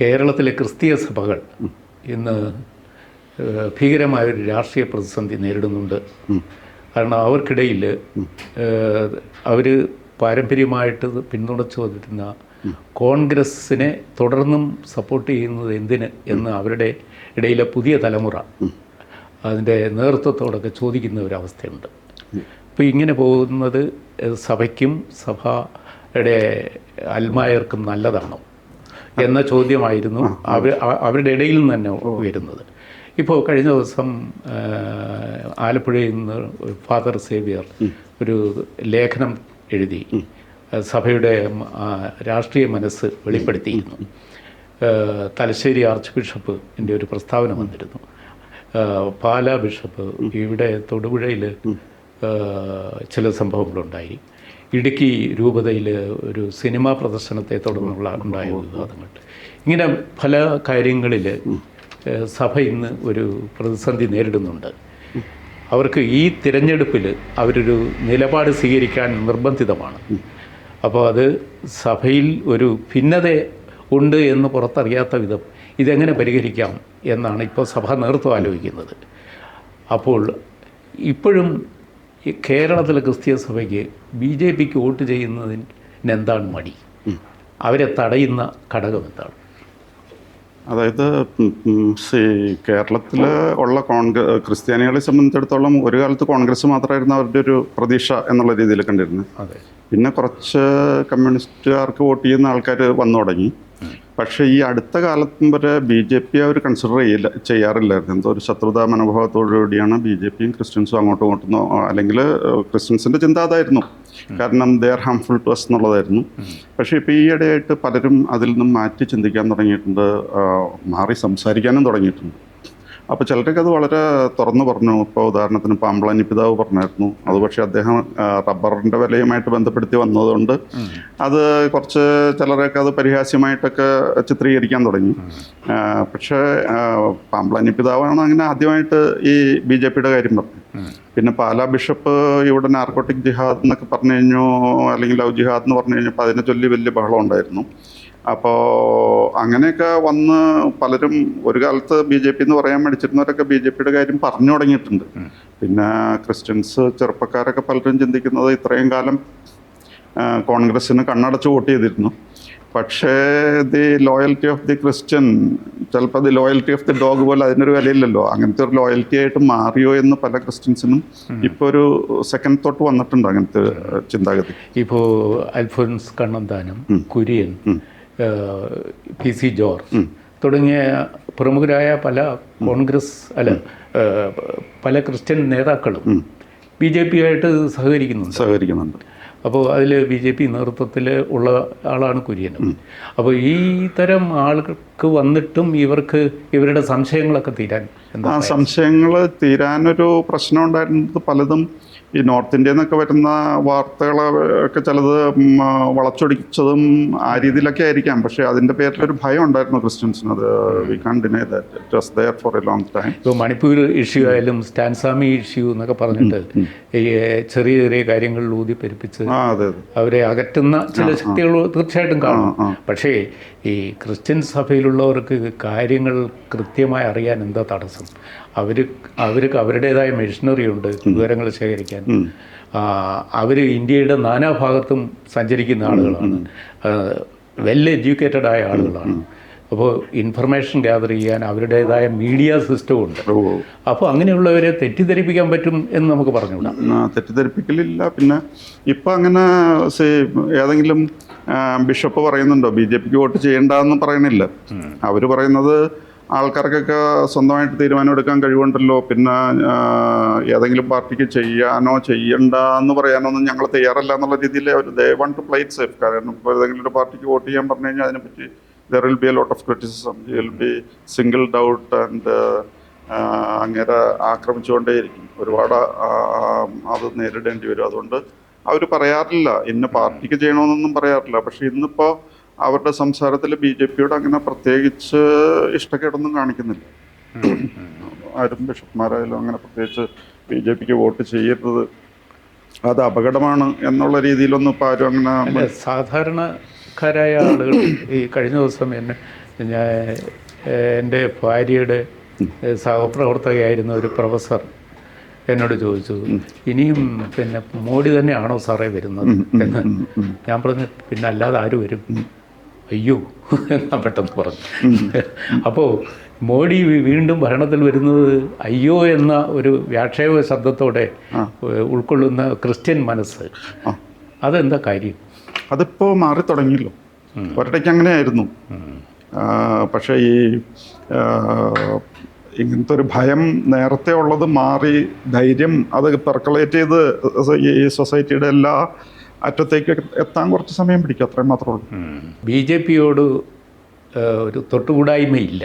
കേരളത്തിലെ ക്രിസ്തീയ സഭകൾ ഇന്ന് ഭീകരമായൊരു രാഷ്ട്രീയ പ്രതിസന്ധി നേരിടുന്നുണ്ട്. കാരണം അവർക്കിടയിൽ അവർ പാരമ്പര്യമായിട്ട് പിന്തുണച്ചു വന്നിരുന്ന കോൺഗ്രസ്സിനെ തുടർന്നും സപ്പോർട്ട് ചെയ്യുന്നത് എന്തിന് എന്ന് അവരുടെ ഇടയിലെ പുതിയ തലമുറ അതിന്റെ നേതൃത്വത്തോടൊക്കെ ചോദിക്കുന്ന ഒരവസ്ഥയുണ്ട് അപ്പോൾ ഇങ്ങനെ പോകുന്നത് സഭയ്ക്കും സഭയുടെ അൽമായർക്കും നല്ലതാണോ? എന്ന ചോദ്യമായിരുന്നു അവർ അവരുടെ ഇടയിൽ നിന്ന് തന്നെ ഉയരുന്നത്. ഇപ്പോൾ കഴിഞ്ഞ ദിവസം ആലപ്പുഴയിൽ നിന്ന് ഫാദർ സേവിയർ ഒരു ലേഖനം എഴുതി സഭയുടെ രാഷ്ട്രീയ മനസ്സ് വെളിപ്പെടുത്തിയിരുന്നു. തലശ്ശേരി ആർച്ച് ബിഷപ്പ് എന്റെ ഒരു പ്രസ്താവന വന്നിരുന്നു. പാലാ ബിഷപ്പ് ഇവിടെ തൊടുപുഴയിൽ ചില സംഭവങ്ങളുണ്ടായി. ഇടുക്കി രൂപതയിൽ ഒരു സിനിമാ പ്രദർശനത്തെ തുടർന്നുള്ള ഉണ്ടായ വിവാദങ്ങൾ ഇങ്ങനെ പല കാര്യങ്ങളിൽ സഭ ഇന്ന് ഒരു പ്രതിസന്ധി നേരിടുന്നുണ്ട്. അവർക്ക് ഈ തിരഞ്ഞെടുപ്പിൽ അവരൊരു നിലപാട് സ്വീകരിക്കാൻ നിർബന്ധിതമാണ്. അപ്പോൾ അത് സഭയിൽ ഒരു ഭിന്നത ഉണ്ട് എന്ന് പുറത്തറിയാത്ത വിധം ഇതെങ്ങനെ പരിഹരിക്കാം എന്നാണ് ഇപ്പോൾ സഭ നേതൃത്വം ആലോചിക്കുന്നത്. അപ്പോൾ ഇപ്പോഴും ഈ കേരളത്തിലെ ക്രിസ്തീയ സഭയ്ക്ക് ബി ജെ പിക്ക് വോട്ട് ചെയ്യുന്നതിന് എന്താണ് മടി? അവരെ തടയുന്ന ഘടകം എന്താണ്? അതായത് കേരളത്തിൽ ഉള്ള കോൺഗ്രസ് ക്രിസ്ത്യാനികളെ സംബന്ധിച്ചിടത്തോളം ഒരു കാലത്ത് കോൺഗ്രസ് മാത്രമായിരുന്നു അവരുടെ ഒരു പ്രതീക്ഷ എന്നുള്ള രീതിയിൽ കണ്ടിരുന്നത്. പിന്നെ കുറച്ച് കമ്മ്യൂണിസ്റ്റുകാർക്ക് വോട്ട് ചെയ്യുന്ന ആൾക്കാർ വന്നു തുടങ്ങി. പക്ഷേ ഈ അടുത്ത കാലത്തും വരെ ബി ജെ പി അവർ കൺസിഡർ ചെയ്യില്ല ചെയ്യാറില്ലായിരുന്നു. എന്തോ ഒരു ശത്രുതാ മനോഭാവത്തോടുകൂടിയാണ് ബി ജെ പിയും ക്രിസ്ത്യൻസും അങ്ങോട്ടും ഇങ്ങോട്ടും അല്ലെങ്കിൽ ക്രിസ്ത്യൻസിന്റെ ചിന്ത അതായിരുന്നു കാരണം they are harmful to us എന്നുള്ളതായിരുന്നു. പക്ഷേ ഇപ്പോൾ ഈ ഇടയായിട്ട് പലരും അതിൽ നിന്നും മാറ്റി ചിന്തിക്കാൻ തുടങ്ങിയിട്ടുണ്ട്. മാറി സംസാരിക്കാനും തുടങ്ങിയിട്ടുണ്ട്. അപ്പോൾ ചിലരൊക്കെ അത് വളരെ തുറന്നു പറഞ്ഞു. ഇപ്പോൾ ഉദാഹരണത്തിന് പാമ്പളനി പിതാവ് പറഞ്ഞായിരുന്നു. അത് പക്ഷേ അദ്ദേഹം റബ്ബറിന്റെ വിലയുമായിട്ട് ബന്ധപ്പെടുത്തി വന്നതുകൊണ്ട് അത് കുറച്ച് ചിലരൊക്കെ അത് പരിഹാസ്യമായിട്ടൊക്കെ ചിത്രീകരിക്കാൻ തുടങ്ങി. പക്ഷേ പാമ്പളനി പിതാവാണ് അങ്ങനെ ആദ്യമായിട്ട് ഈ ബി ജെ പിയുടെ കാര്യം പറഞ്ഞു പിന്നെ പാലാ ബിഷപ്പ് ഇവിടെ നാർക്കോട്ടിക് ജിഹാദ് എന്നൊക്കെ പറഞ്ഞു കഴിഞ്ഞു അല്ലെങ്കിൽ ലവ് ജിഹാദ് എന്ന് പറഞ്ഞു കഴിഞ്ഞപ്പോൾ അതിനെ ചൊല്ലി വലിയ ബഹളം ഉണ്ടായിരുന്നു. അപ്പോൾ അങ്ങനെയൊക്കെ വന്ന് പലരും ഒരു കാലത്ത് ബി ജെ പി എന്ന് പറയാൻ മടിച്ചിരുന്നവരൊക്കെ ബി ജെ പിയുടെ കാര്യം പറഞ്ഞു തുടങ്ങിയിട്ടുണ്ട്. പിന്നെ ക്രിസ്ത്യൻസ് ചെറുപ്പക്കാരൊക്കെ പലരും ചിന്തിക്കുന്നത് ഇത്രയും കാലം കോൺഗ്രസ്സിന് കണ്ണടച്ച് വോട്ട് ചെയ്തിരുന്നു. പക്ഷേ the loyalty of the Christian ചിലപ്പോൾ the loyalty of the dog പോലെ അതിനൊരു വിലയില്ലല്ലോ. അങ്ങനത്തെ ഒരു ലോയൽറ്റി ആയിട്ട് മാറിയോ എന്ന് പല ക്രിസ്ത്യൻസിനും ഇപ്പോൾ ഒരു സെക്കൻഡ് തോട്ട് വന്നിട്ടുണ്ട് അങ്ങനത്തെ ചിന്താഗതി. ഇപ്പോൾ അൽഫോൻസ് കണ്ണന്താനം കുര്യൻ പി സി ജോർജ് തുടങ്ങിയ പ്രമുഖരായ പല കോൺഗ്രസ് അല്ല പല ക്രിസ്ത്യൻ നേതാക്കളും ബി ജെ പിയായിട്ട് സഹകരിക്കുന്നുണ്ട്. സഹകരിക്കുന്നുണ്ട്. അപ്പോൾ അതിൽ ബി ജെ പി നേതൃത്വത്തിൽ ഉള്ള ആളാണ് കുര്യനും അപ്പോൾ ഈ തരം ആൾക്ക് വന്നിട്ടും ഇവർക്ക് ഇവരുടെ സംശയങ്ങളൊക്കെ തീരാൻ എന്താ ആ സംശയങ്ങൾ തീരാനൊരു പ്രശ്നം ഉണ്ടായിരുന്നത് പലതും ഈ നോർത്ത് ഇന്ത്യയിൽ നിന്നൊക്കെ വരുന്ന വാർത്തകളൊക്കെ ചിലത് വളച്ചൊടിച്ചതും ആ രീതിയിലൊക്കെ ആയിരിക്കാം. പക്ഷേ അതിന്റെ പേരിലൊരു ഭയം ഉണ്ടായിരുന്നു ക്രിസ്ത്യൻസിന്. അത് we can deny that it was there for a long time ഇപ്പോൾ മണിപ്പൂർ ഇഷ്യൂ ആയാലും സ്റ്റാൻസാമി ഇഷ്യൂ എന്നൊക്കെ പറഞ്ഞിട്ട് ഈ ചെറിയ ചെറിയ കാര്യങ്ങളിൽ ഊതി പെരുപ്പിച്ച് അവരെ അകറ്റുന്ന ചില ശക്തികൾ തീർച്ചയായിട്ടും കാണും. പക്ഷേ ഈ ക്രിസ്ത്യൻ സഭയിലുള്ളവർക്ക് കാര്യങ്ങൾ കൃത്യമായി അറിയാൻ എന്താ തടസ്സം? അവർ അവർക്ക് അവരുടേതായ മെഷീനറി ഉണ്ട് വിവരങ്ങൾ ശേഖരിക്കാൻ. അവർ ഇന്ത്യയുടെ നാനാഭാഗത്തും സഞ്ചരിക്കുന്ന ആളുകളാണ്. വെൽ എഡ്യൂക്കേറ്റഡ് ആയ ആളുകളാണ്. അപ്പോൾ ഇൻഫർമേഷൻ ഗ്യാദർ ചെയ്യാൻ അവരുടേതായ മീഡിയ സിസ്റ്റം ഉണ്ട്. അപ്പോൾ അങ്ങനെയുള്ളവരെ തെറ്റിദ്ധരിപ്പിക്കാൻ പറ്റും എന്ന് നമുക്ക് പറഞ്ഞുകൂടാ? തെറ്റിദ്ധരിപ്പിക്കലില്ല. പിന്നെ ഇപ്പം അങ്ങനെ ഏതെങ്കിലും ബിഷപ്പ് പറയുന്നുണ്ടോ ബി ജെ പിക്ക് വോട്ട് ചെയ്യണ്ടെന്ന് പറയണില്ല അവർ പറയുന്നത് ആൾക്കാർക്കൊക്കെ സ്വന്തമായിട്ട് തീരുമാനമെടുക്കാൻ കഴിവുണ്ടല്ലോ. പിന്നെ ഏതെങ്കിലും പാർട്ടിക്ക് ചെയ്യാനോ ചെയ്യണ്ട എന്ന് പറയാനൊന്നും ഞങ്ങൾ തയ്യാറല്ല എന്നുള്ള രീതിയിൽ അവർ they want to play it safe കാരണം ഇപ്പോൾ ഏതെങ്കിലും ഒരു പാർട്ടിക്ക് വോട്ട് ചെയ്യാൻ പറഞ്ഞു കഴിഞ്ഞാൽ അതിനെപ്പറ്റി there be a lot of criticism. Criticism will be single doubt and അങ്ങനെ ആക്രമിച്ചുകൊണ്ടേയിരിക്കും. ഒരുപാട് അത് നേരിടേണ്ടി വരും. അതുകൊണ്ട് അവർ പറയാറില്ല. ഇന്ന പാർട്ടിക്ക് ചെയ്യണമെന്നൊന്നും പറയാറില്ല. പക്ഷെ ഇന്നിപ്പോൾ അവരുടെ സംസാരത്തിൽ ബി ജെ പിയോട് അങ്ങനെ പ്രത്യേകിച്ച് ഇഷ്ടക്കേടൊന്നും കാണിക്കുന്നില്ല. ആരും ബിഷപ്പ്മാരായാലും അങ്ങനെ പ്രത്യേകിച്ച് ബി ജെ പിക്ക് വോട്ട് ചെയ്യരുത്. അത് അപകടമാണ് എന്നുള്ള രീതിയിലൊന്നും ഇപ്പോൾ ആരും അങ്ങനെ അല്ല സാധാരണക്കാരായ ആളുകൾ ഈ കഴിഞ്ഞ ദിവസം എന്നെ ഞാൻ എന്റെ ഭാര്യയുടെ സഹപ്രവർത്തകയായിരുന്ന ഒരു പ്രൊഫസർ എന്നോട് ചോദിച്ചു ഇനിയും പിന്നെ മോഡി തന്നെയാണോ സാറേ വരുന്നത്? എന്ന് ഞാൻ പറഞ്ഞു പിന്നെ അല്ലാതെ ആര് വരും? അയ്യോ എന്നാ പെട്ടെന്ന് പറഞ്ഞു. അപ്പോൾ മോഡി വീണ്ടും ഭരണത്തിൽ വരുന്നത് അയ്യോ എന്ന ഒരു വ്യാക്ഷേപ ശബ്ദത്തോടെ ഉൾക്കൊള്ളുന്ന ക്രിസ്ത്യൻ മനസ്സ്. അതെന്താ കാര്യം? അതിപ്പോൾ മാറി തുടങ്ങിയല്ലോ. ഒരിടയ്ക്ക് അങ്ങനെയായിരുന്നു. ആയിരുന്നു പക്ഷേ ഈ ഇങ്ങനത്തെ ഒരു ഭയം നേരത്തെ ഉള്ളത് മാറി ധൈര്യം അത് പെർക്കുലേറ്റ് ചെയ്ത് ഈ സൊസൈറ്റിയുടെ എല്ലാ അറ്റത്തേക്ക് എത്താൻ കുറച്ച് സമയം പിടിക്കും. അത്രയും മാത്രമേ ഉള്ളൂ. ബി ജെ പിയോട് ഒരു തൊട്ടുകൂടായ്മയില്ല.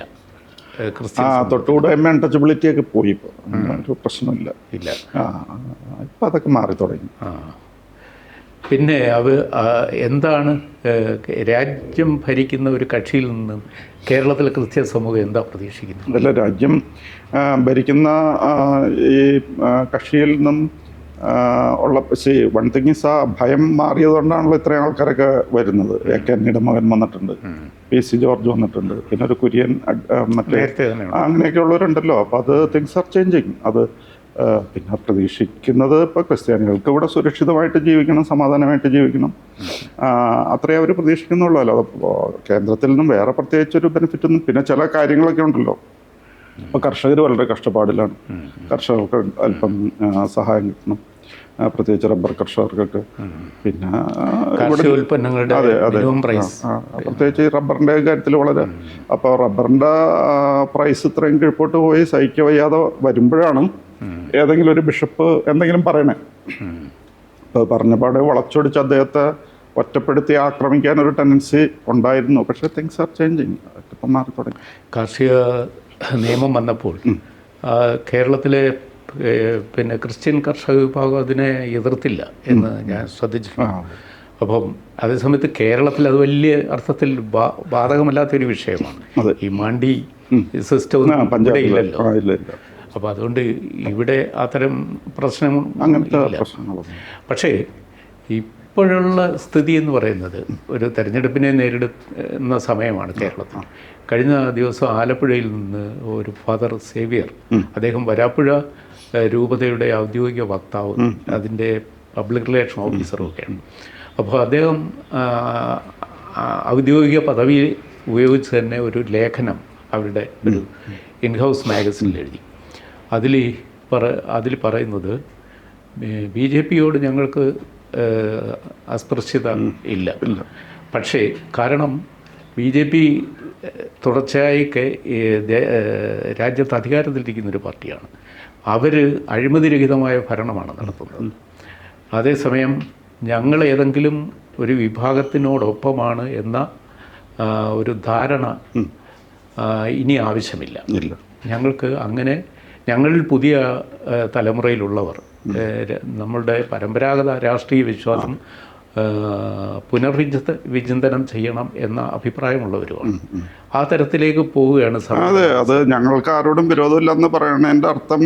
ഇല്ല ആ തൊട്ടുകൂടായ്മ അൺടച്ചബിലിറ്റി ഒക്കെ പോയി ഇപ്പോൾ ഒരു പ്രശ്നമില്ല. ഇല്ല. ആ ഇപ്പം അതൊക്കെ മാറി തുടങ്ങി. ആ. പിന്നെ അവ എന്താണ് രാജ്യം ഭരിക്കുന്ന ഒരു കക്ഷിയിൽ നിന്നും കേരളത്തിലെ ക്രിസ്ത്യൻ സമൂഹം എന്താ പ്രതീക്ഷിക്കുന്നത്? അതല്ല രാജ്യം ഭരിക്കുന്ന ഈ കക്ഷിയിൽ നിന്നും ഉള്ള പക്ഷേ വൺ തിങ് ഇസ് ആ ഭയം മാറിയതുകൊണ്ടാണല്ലോ ഇത്രയും ആൾക്കാരൊക്കെ വരുന്നത്. എ കെ അന്നിയുടെ മകൻ വന്നിട്ടുണ്ട്. പി സി ജോർജ് വന്നിട്ടുണ്ട്. പിന്നെ ഒരു കുര്യൻ മറ്റേ അങ്ങനെയൊക്കെ ഉള്ളവരുണ്ടല്ലോ. അപ്പോൾ അത് തിങ്സ് ആർ ചേഞ്ചിങ് അത് പിന്നെ പ്രതീക്ഷിക്കുന്നത് ഇപ്പോൾ ക്രിസ്ത്യാനികൾക്ക് ഇവിടെ സുരക്ഷിതമായിട്ട് ജീവിക്കണം സമാധാനമായിട്ട് ജീവിക്കണം. അത്രേ അവർ പ്രതീക്ഷിക്കുന്നുള്ളൂ. അല്ലാതെ കേന്ദ്രത്തിൽ നിന്നും വേറെ പ്രത്യേകിച്ചൊരു ബെനിഫിറ്റ് ഒന്നും പിന്നെ ചില കാര്യങ്ങളൊക്കെ ഉണ്ടല്ലോ. ഇപ്പോൾ കർഷകർ വളരെ കഷ്ടപ്പാടിലാണ്. കർഷകർക്ക് അല്പം സഹായം കിട്ടണം. പ്രത്യേകിച്ച് റബ്ബർ കർഷകർക്കൊക്കെ. പിന്നെ ഉൽപ്പന്നങ്ങളുടെ അതെ അതെ. പ്രത്യേകിച്ച് ഈ റബ്ബറിന്റെ കാര്യത്തിൽ വളരെ അപ്പോൾ റബ്ബറിന്റെ പ്രൈസ് ഇത്രയും കീഴ്പോട്ട് പോയി സഹിക്കവയ്യാതെ വരുമ്പോഴാണ് ഏതെങ്കിലും ഒരു ബിഷപ്പ് എന്തെങ്കിലും പറയണേ. അപ്പോൾ പറഞ്ഞപാട് വളച്ചൊടിച്ച് അദ്ദേഹത്തെ ഒറ്റപ്പെടുത്തി ആക്രമിക്കാൻ ഒരു ടെൻഡൻസി ഉണ്ടായിരുന്നു. പക്ഷേ തിങ്സ് ആർ ചേഞ്ചിങ് ഇപ്പം മാറി തുടങ്ങി. കാർഷിക നിയമം വന്നപ്പോൾ കേരളത്തിലെ പിന്നെ ക്രിസ്ത്യൻ കർഷക വിഭാഗം അതിനെ എതിർത്തില്ല എന്ന് ഞാൻ ശ്രദ്ധിച്ചിട്ടുണ്ട്. അപ്പം അതേസമയത്ത് കേരളത്തിൽ അത് വലിയ അർത്ഥത്തിൽ ബാധകമല്ലാത്തൊരു വിഷയമാണ്. ഈ മാണ്ടി സിസ്റ്റം ഇവിടെ ഇല്ലല്ലോ ഇല്ല ഇല്ല. അപ്പോൾ അതുകൊണ്ട് ഇവിടെ അത്തരം പ്രശ്നം അങ്ങനത്തെ പക്ഷേ ഇപ്പോഴുള്ള സ്ഥിതി എന്ന് പറയുന്നത് ഒരു തെരഞ്ഞെടുപ്പിനെ നേരിടുന്ന സമയമാണ് കേരളത്തിൽ. കഴിഞ്ഞ ദിവസം ആലപ്പുഴയിൽ നിന്ന് ഒരു ഫാദർ സേവിയർ അദ്ദേഹം വരാപ്പുഴ രൂപതയുടെ ഔദ്യോഗിക വക്താവ് അതിന്റെ പബ്ലിക് റിലേഷൻ ഓഫീസറും ഒക്കെയാണ് അപ്പോൾ അദ്ദേഹം ഔദ്യോഗിക പദവി ഉപയോഗിച്ച് തന്നെ ഒരു ലേഖനം അവരുടെ ഒരു ഇൻഹൗസ് മാഗസിനിൽ എഴുതി. അതിൽ പറ അതിൽ പറയുന്നത് ബി ജെ പിയോട് ഞങ്ങൾക്ക് അസ്പൃശ്യത ഇല്ല. പക്ഷേ കാരണം ബി ജെ പി തുടർച്ചയായി രാജ്യത്ത് അധികാരത്തിലിരിക്കുന്ന ഒരു പാർട്ടിയാണ്. അവർ അഴിമതിരഹിതമായ ഭരണമാണ് നടത്തുന്നത്. അതേസമയം ഞങ്ങൾ ഏതെങ്കിലും ഒരു വിഭാഗത്തിനോടൊപ്പമാണ് എന്ന ഒരു ധാരണ ഇനി ആവശ്യമില്ല. ഞങ്ങൾക്ക് അങ്ങനെ ഞങ്ങളിൽ പുതിയ തലമുറയിലുള്ളവർ നമ്മളുടെ പരമ്പരാഗത രാഷ്ട്രീയ വിശ്വാസം പുനർവിചിന്ത വിചിന്തനം ചെയ്യണം എന്ന അഭിപ്രായമുള്ളവരുമാണ്. ആ തരത്തിലേക്ക് പോവുകയാണ് സാർ അതെ അത് ഞങ്ങൾക്ക് ആരോടും വിരോധമില്ലെന്ന് പറയണതിന്റെ അർത്ഥം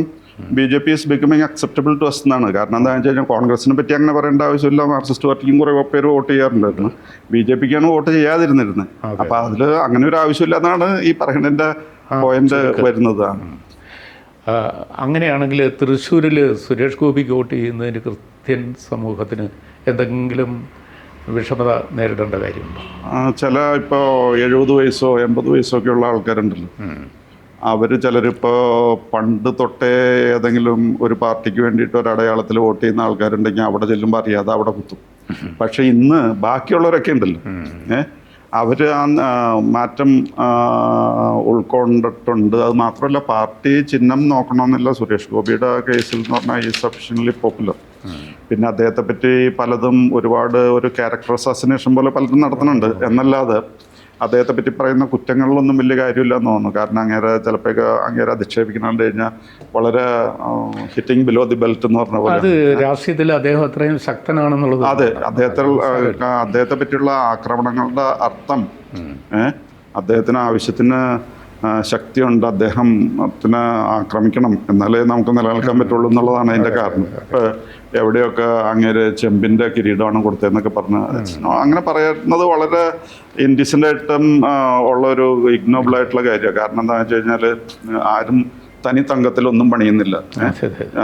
BJP is becoming acceptable to us എന്നാണ്. കാരണം എന്താണെന്ന് വെച്ച് കഴിഞ്ഞാൽ കോൺഗ്രസിനെ പറ്റി അങ്ങനെ പറയേണ്ട ആവശ്യമില്ല. മാർക്സിസ്റ്റ് പാർട്ടിക്കും കുറേ പേര് വോട്ട് ചെയ്യാറുണ്ടായിരുന്നു ബി ജെ പിക്കാണ് വോട്ട് ചെയ്യാതിരുന്നിരുന്നത്. അപ്പം അതിൽ അങ്ങനെ ഒരു ആവശ്യമില്ല എന്നാണ് ഈ പറയുന്നതിന്റെ പോയിന്റ് വരുന്നത്. അങ്ങനെയാണെങ്കിൽ തൃശ്ശൂരിൽ സുരേഷ് ഗോപിക്ക് വോട്ട് ചെയ്യുന്നതിന് ക്രിസ്ത്യൻ സമൂഹത്തിന് എന്തെങ്കിലും വിഷമത നേരിടേണ്ട കാര്യമുണ്ടോ? ആ, ചില ഇപ്പോൾ എഴുപത് വയസ്സോ എൺപത് വയസ്സോ ഒക്കെ ഉള്ള ആൾക്കാരുണ്ടല്ലോ. അവർ ചിലരിപ്പോൾ പണ്ട് തൊട്ടേ ഏതെങ്കിലും ഒരു പാർട്ടിക്ക് വേണ്ടിയിട്ട് ഒരു അടയാളത്തിൽ വോട്ട് ചെയ്യുന്ന ആൾക്കാരുണ്ടെങ്കിൽ അവിടെ ചെല്ലുമ്പോൾ അറിയാതെ അവിടെ കുത്തും. പക്ഷേ ഇന്ന് ബാക്കിയുള്ളവരൊക്കെ ഉണ്ടല്ലോ. ഏ? അവർ ആ മാറ്റം ഉൾക്കൊണ്ടിട്ടുണ്ട്. അത് മാത്രമല്ല പാർട്ടി ചിഹ്നം നോക്കണമെന്നില്ല സുരേഷ് ഗോപിയുടെ കേസിൽ എന്ന് പറഞ്ഞാൽ ഈ സഫീഷ്യൻലി പോപ്പുലർ പിന്നെ അദ്ദേഹത്തെ പറ്റി പലതും ഒരുപാട് ഒരു ക്യാരക്ടർ അസാസിനേഷൻ പോലെ പലതും നടത്തുന്നുണ്ട്. എന്നല്ലാതെ അദ്ദേഹത്തെ പറ്റി പറയുന്ന കുറ്റങ്ങളിലൊന്നും വലിയ കാര്യമില്ല എന്ന് തോന്നുന്നു. കാരണം അങ്ങേരെ ചിലപ്പോഴൊക്കെ അങ്ങേരെ അധിക്ഷേപിക്കണോണ്ട് കഴിഞ്ഞാൽ വളരെ ഹിറ്റിംഗ് ബിലോ ദി ബെൽറ്റ് എന്ന് പറഞ്ഞ പോലെ. അത് രാഷ്ട്രീയത്തിൽ അദ്ദേഹം അത്രയും ശക്തനാണെന്നുള്ളത് അതെ അദ്ദേഹത്തെ അദ്ദേഹത്തെ പറ്റിയുള്ള ആക്രമണങ്ങളുടെ അർത്ഥം ഏഹ് അദ്ദേഹത്തിന് ആവശ്യത്തിന് ശക്തിയുണ്ട്. അദ്ദേഹത്തിനെ ആക്രമിക്കണം എന്നാലേ നമുക്ക് നിലനിൽക്കാൻ പറ്റുള്ളൂ എന്നുള്ളതാണ് അതിന്റെ കാരണം. എവിടെയൊക്കെ അങ്ങേര് ചെമ്പിന്റെ കിരീടമാണ് കൊടുത്തതെന്നൊക്കെ പറഞ്ഞ് അങ്ങനെ പറയുന്നത് വളരെ ഇൻഡിസെന്റ് ഉള്ള ഒരു ഇഗ്നോബിൾ ആയിട്ടുള്ള കാര്യമാണ്. കാരണം എന്താണെന്ന് വെച്ച് കഴിഞ്ഞാൽ ആരും തനി തങ്കത്തിലൊന്നും പണിയുന്നില്ല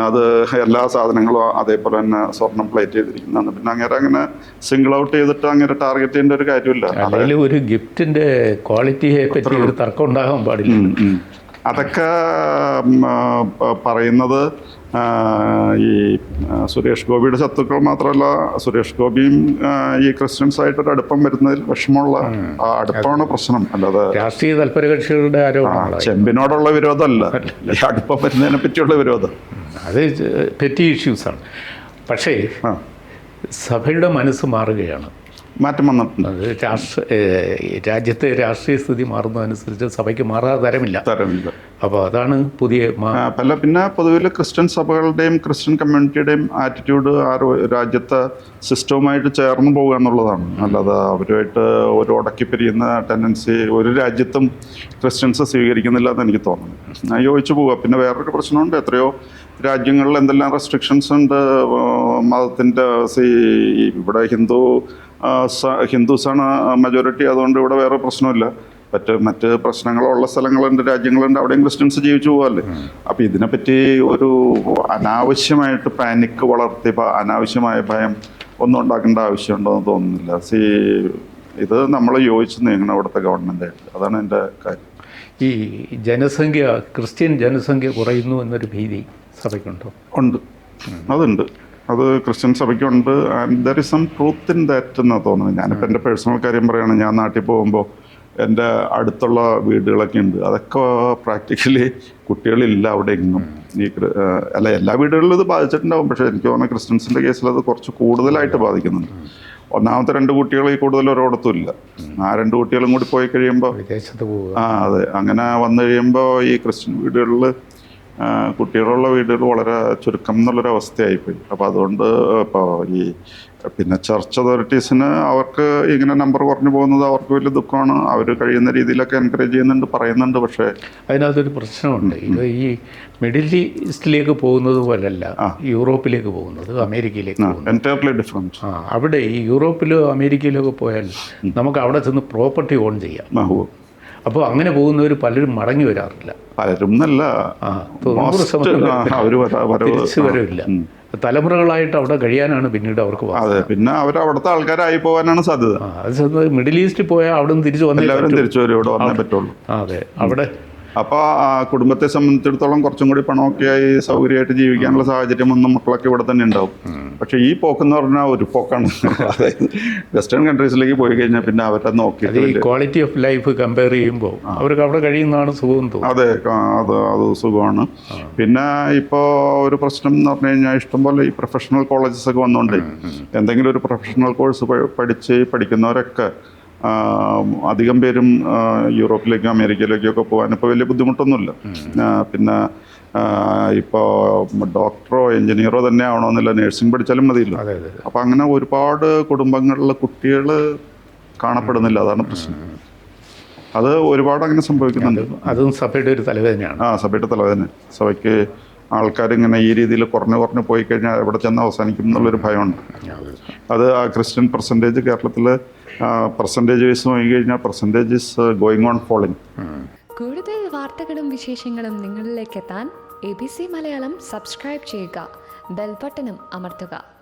അതെ, എല്ലാ സാധനങ്ങളും അതേപോലെ തന്നെ സ്വർണം പ്ലേറ്റ് ചെയ്തിരിക്കുന്നതാണ്. പിന്നെ അങ്ങനെ അങ്ങനെ സിംഗിൾ ഔട്ട് ചെയ്തിട്ട് അങ്ങനെ ടാർഗറ്റ് ചെയ്യേണ്ട ഒരു കാര്യമില്ല. അതിൽ ഒരു ഗിഫ്റ്റിന്റെ ക്വാളിറ്റിയെ പറ്റി ഒരു തർക്കം ഉണ്ടാകാൻ പാടില്ല. അതൊക്കെ പറയുന്നത് ഈ സുരേഷ് ഗോപിയുടെ ശത്രുക്കൾ മാത്രമല്ല സുരേഷ് ഗോപിയും ഈ ക്രിസ്ത്യൻസ് ആയിട്ടൊരു അടുപ്പം വരുന്നതിൽ വിഷമമുള്ള ആ അടുപ്പമാണ് പ്രശ്നം. അല്ലാതെ രാഷ്ട്രീയ താല്പര്യ കക്ഷികളുടെ ചെമ്പിനോടുള്ള വിരോധമല്ല. അടുപ്പം വരുന്നതിനെ പറ്റിയുള്ള വിരോധം. അത് പെറ്റി ഇഷ്യൂസാണ് പക്ഷേ സഭയുടെ മനസ്സ് മാറുകയാണ്. മാറ്റം വന്നിട്ടുണ്ട്. രാഷ്ട്ര രാജ്യത്തെ രാഷ്ട്രീയ സ്ഥിതി മാറുന്നതനുസരിച്ച് സഭയ്ക്ക് മാറാതെ തരമില്ല. തരമില്ല. അപ്പോൾ അതാണ് പുതിയ പല പിന്നെ പൊതുവിൽ ക്രിസ്ത്യൻ സഭകളുടെയും ക്രിസ്ത്യൻ കമ്മ്യൂണിറ്റിയുടെയും ആറ്റിറ്റ്യൂഡ് ആ രാജ്യത്തെ സിസ്റ്റവുമായിട്ട് ചേർന്ന് പോകുക എന്നുള്ളതാണ്. അല്ലാതെ അവരുമായിട്ട് ഒരു ഉടക്കി പിരിയുന്ന ടെൻഡൻസി ഒരു രാജ്യത്തും ക്രിസ്ത്യൻസ് സ്വീകരിക്കുന്നില്ല എന്ന് എനിക്ക് തോന്നുന്നു. ഞാൻ യോജിച്ചു പോവുക. പിന്നെ വേറൊരു പ്രശ്നമുണ്ട്. എത്രയോ രാജ്യങ്ങളിൽ എന്തെല്ലാം റെസ്ട്രിക്ഷൻസ് ഉണ്ട് മതത്തിന്റെ ഇവിടെ ഹിന്ദു ഹിന്ദുസാണ് മെജോറിറ്റി അതുകൊണ്ട് ഇവിടെ വേറെ പ്രശ്നമില്ല. മറ്റ് മറ്റ് പ്രശ്നങ്ങളുള്ള സ്ഥലങ്ങളുണ്ട് രാജ്യങ്ങളുണ്ട് അവിടെയും ക്രിസ്ത്യൻസ് ജീവിച്ചു പോകാല്ലേ അപ്പം ഇതിനെപ്പറ്റി ഒരു അനാവശ്യമായിട്ട് പാനിക് വളർത്തി അനാവശ്യമായ ഭയം ഒന്നും ഉണ്ടാക്കേണ്ട ആവശ്യമുണ്ടോ എന്ന് തോന്നുന്നില്ല. സി ഇത് നമ്മൾ യോജിച്ച് നീങ്ങണം അവിടുത്തെ ഗവൺമെന്റായിട്ട് അതാണ് എന്റെ കാര്യം. ഈ ജനസംഖ്യ ക്രിസ്ത്യൻ ജനസംഖ്യ കുറയുന്നു എന്നൊരു ഭീതി സഭയ്ക്കുണ്ടോ? ഉണ്ട്. അതുണ്ട്. അത് Christian സഭയ്ക്കുണ്ട്. And there is some truth in that എന്നാണ് തോന്നുന്നത് ഞാനിപ്പോൾ എന്റെ പേഴ്സണൽ കാര്യം പറയുകയാണ് ഞാൻ നാട്ടിൽ പോകുമ്പോൾ എന്റെ അടുത്തുള്ള വീടുകളൊക്കെ ഉണ്ട്. അതൊക്കെ പ്രാക്ടിക്കലി കുട്ടികളില്ല അവിടെ എങ്ങും. ഈ അല്ല എല്ലാ വീടുകളിലും ഇത് ബാധിച്ചിട്ടുണ്ടാവും. പക്ഷേ എനിക്ക് തോന്നുന്ന ക്രിസ്ത്യൻസിന്റെ കേസിൽ അത് കുറച്ച് കൂടുതലായിട്ട് ബാധിക്കുന്നുണ്ട്. ഒന്നാമത്തെ രണ്ട് കുട്ടികൾ ഈ കൂടുതൽ ഒരിടത്തും ഇല്ല. ആ രണ്ട് കുട്ടികളും കൂടി പോയി കഴിയുമ്പോൾ ആ അതെ. അങ്ങനെ വന്നു കഴിയുമ്പോൾ ഈ ക്രിസ്ത്യൻ വീടുകളിൽ കുട്ടികളുള്ള വീടുകൾ വളരെ ചുരുക്കം എന്നുള്ളൊരു അവസ്ഥയായിപ്പോയി. അപ്പോൾ അതുകൊണ്ട് ഇപ്പോൾ ഈ പിന്നെ ചർച്ച് അതോറിറ്റീസിന് അവർക്ക് ഇങ്ങനെ നമ്പർ കുറഞ്ഞു പോകുന്നത് അവർക്ക് വലിയ ദുഃഖമാണ്. അവർ കഴിയുന്ന രീതിയിലൊക്കെ എൻകറേജ് ചെയ്യുന്നുണ്ട് പറയുന്നുണ്ട് പക്ഷേ അതിനകത്തൊരു പ്രശ്നമുണ്ട്. ഇത് ഈ മിഡിൽ ഈസ്റ്റിലേക്ക് പോകുന്നത് പോലല്ല യൂറോപ്പിലേക്ക് പോകുന്നത് അമേരിക്കയിലേക്ക് എന്റയർലി ആ അവിടെ ഈ യൂറോപ്പിലോ അമേരിക്കയിലോ ഒക്കെ പോയാൽ നമുക്ക് അവിടെ ചെന്ന് പ്രോപ്പർട്ടി ഓൺ ചെയ്യാം. അപ്പോൾ അങ്ങനെ പോകുന്നവർ പലരും മടങ്ങി വരാറില്ല. പലരും എന്നല്ല വരവില്ല. തലമുറകളായിട്ട് അവിടെ കഴിയാനാണ് പിന്നീട് അവർക്ക് അതെ പിന്നെ അവർ അവിടുത്തെ ആൾക്കാരായി പോകാനാണ് സാധ്യത. അത് മിഡിൽ ഈസ്റ്റിൽ പോയാൽ അവിടെ നിന്ന് തിരിച്ചു വന്നില്ല തിരിച്ചു വരും ഇവിടെ വന്നേ പറ്റുള്ളൂ. അതെ. അവിടെ അപ്പോൾ കുടുംബത്തെ സംബന്ധിച്ചിടത്തോളം കുറച്ചും കൂടി പണമൊക്കെ ആയി സൗകര്യമായിട്ട് ജീവിക്കാനുള്ള സാഹചര്യം ഒന്നും മക്കളൊക്കെ ഇവിടെ തന്നെ ഉണ്ടാവും. പക്ഷേ ഈ പോക്കെന്ന് പറഞ്ഞാൽ ഒരു പോക്കാണ്. അതായത് വെസ്റ്റേൺ കൺട്രീസിലേക്ക് പോയി കഴിഞ്ഞാൽ പിന്നെ അവരെ നോക്കി ക്വാളിറ്റി ഓഫ് ലൈഫ് കമ്പയർ ചെയ്യുമ്പോൾ അവർക്ക് അവിടെ കഴിയുന്നതാണ് സുഖം അതെ അത് അത് സുഖമാണ്. പിന്നെ ഇപ്പോൾ ഒരു പ്രശ്നം എന്ന് പറഞ്ഞു കഴിഞ്ഞാൽ ഇഷ്ടംപോലെ ഈ പ്രൊഫഷണൽ കോളേജസ് ഒക്കെ വന്നുകൊണ്ട് എന്തെങ്കിലും ഒരു പ്രൊഫഷണൽ കോഴ്സ് പഠിച്ച് പഠിക്കുന്നവരൊക്കെ അധികം പേരും യൂറോപ്പിലേക്കും അമേരിക്കയിലേക്കും ഒക്കെ പോകാൻ ഇപ്പോൾ വലിയ ബുദ്ധിമുട്ടൊന്നുമില്ല. പിന്നെ ഇപ്പോൾ ഡോക്ടറോ എഞ്ചിനീയറോ തന്നെ ആവണമെന്നില്ല. നേഴ്സിംഗ് പഠിച്ചാലും മതിയല്ലോ. അപ്പോൾ അങ്ങനെ ഒരുപാട് കുടുംബങ്ങളിൽ കുട്ടികൾ കാണപ്പെടുന്നില്ല. അതാണ് പ്രശ്നം. അത് ഒരുപാട് അങ്ങനെ സംഭവിക്കുന്നുണ്ട്. അതും സഭയുടെ ഒരു തലവേദനയാണ്. ആ സഭയുടെ തലവേദന. സഭയ്ക്ക് ആൾക്കാർ ഇങ്ങനെ ഈ രീതിയിൽ കുറഞ്ഞു കുറഞ്ഞു പോയി കഴിഞ്ഞാൽ എവിടെ ചെന്ന് അവസാനിക്കും എന്നുള്ളൊരു ഭയമുണ്ട്. അത്. ആ ക്രിസ്ത്യൻ പെർസെന്റേജ് കേരളത്തിൽ പെർസെന്റേജ് വൈസ് നോക്കി കഴിഞ്ഞാൽ percentage is going on falling കൂടുതൽ വാർത്തകളും വിശേഷങ്ങളും നിങ്ങളിലേക്ക് എത്താൻ A B C Malayalam subscribe ചെയ്യുക. ബെൽബട്ടനും അമർത്തുക.